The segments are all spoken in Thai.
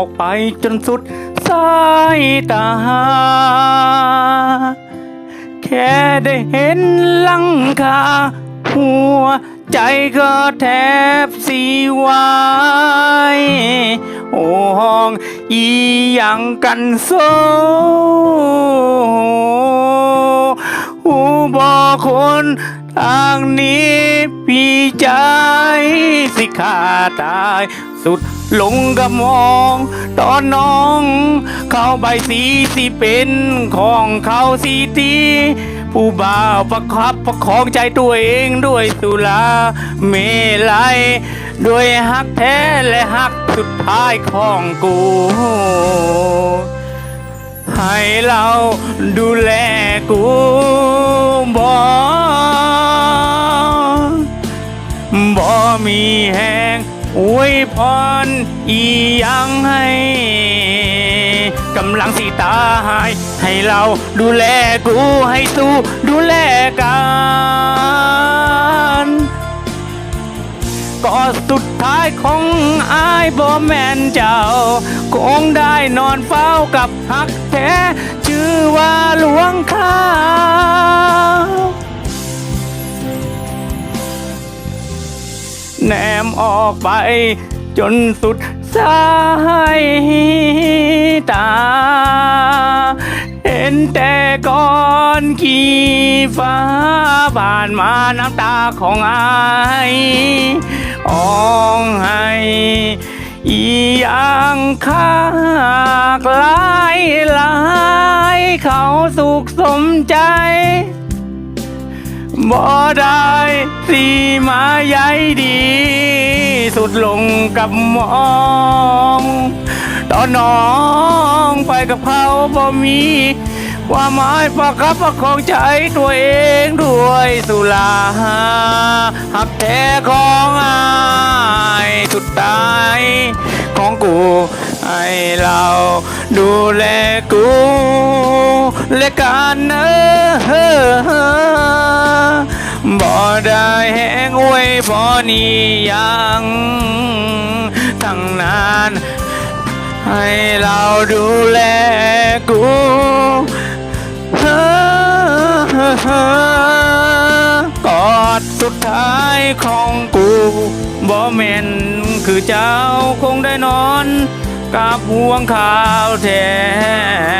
ออกไปจนสุดสายตา แค่ได้เห็นลังคาหัวใจก็แทบสีวายโอ้ห้องอีหยังกันโซหูบอกคนทางนี้พี่ใจสิขาตายสุด ลงกระมองตอนน้อง เข้าใบสีสิเป็นของเขาสีตีผู้บ่าวประคับประคองใจตัวเองด้วยสุราเมลัยด้วยฮักแท้และฮักสุดท้ายของกู ให้เราดูแลกูบอบ่มีแห อวยพรอีหยังให้กำลังสีตาหาย ให้เราดูแลกูให้สู้ดูแลกันก็สุดท้ายของอายบ่แมนเจ้า คงได้นอนเฝ้ากับฮักแท้ ชื่อว่าหลวงข้า แนมออกไป จนสุดสายตา เห็นแต่ก้อนขี้ฟ้าผ่านมาน้ำตาของอายอองให้อีหยังคากลายลาย เขาสุขสมใจ บ่ได้สีมาใยดี สุดลงกับมองตอนน้องไปกับเขาบ่มีความหมายประคับประคองใจตัวเองด้วยสุราหักแท้ของอายสุดท้ายของกู ให้เราดูแลกู และกันเนอบ่ได้แห้งอวยพอนี่ยังทั้งนั้นให้เราดูแลกูกอดสุดท้ายของกูบ่แม่นคือเจ้าคงได้นอน กับห่วงข่าวแท้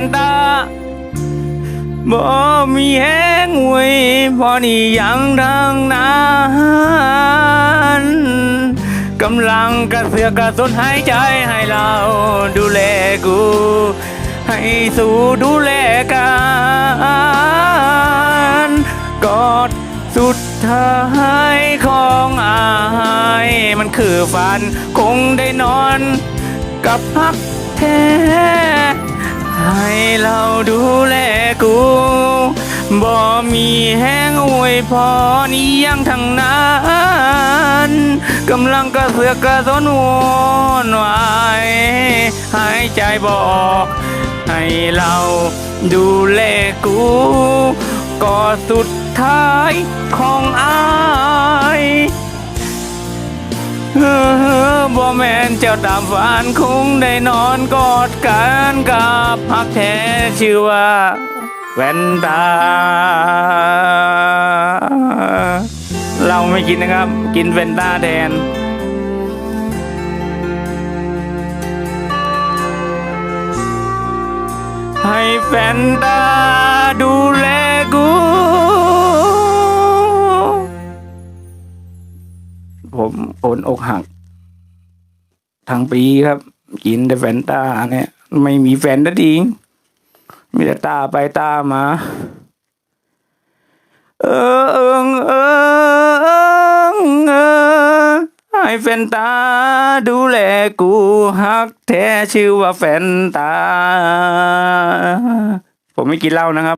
นตาบ่มีแหงหวยพอนี่ยังดังนั้นกำลังกระเสือกกระสนหายใจให้เราดูแลกู ให้สู่ดูแลกันกอดสุดท้ายของอายมันคือฝัน คงได้นอนกับพักแท้ ให้เราดูแลกู บ่มีแห้งอวยพอนี่ยังทั้งนั้นกำลังกระเสือกกระสนวนวายหายใจบออกให้เราดูแลกูก็สุดท้ายของอายเออบ แม่นเจ้าตามฝันคงได้นอนกอดกันกับพักแท้ชื่อว่าแว่นตา เราไม่กินนะครับ กินแว่นตาแทนให้แฟนตาดูแลกู ผมโอนอกหัก ทั้งปีครับ กินแต่แฟนตาเนี่ย ไม่มีแฟนนะดิงมีแต่ตาไปตามา เออเอิงเอิงเออให้แฟนตา ดูแลกูฮักแท้ชื่อว่าแฟนตา ผมไม่กินเหล้านะครับ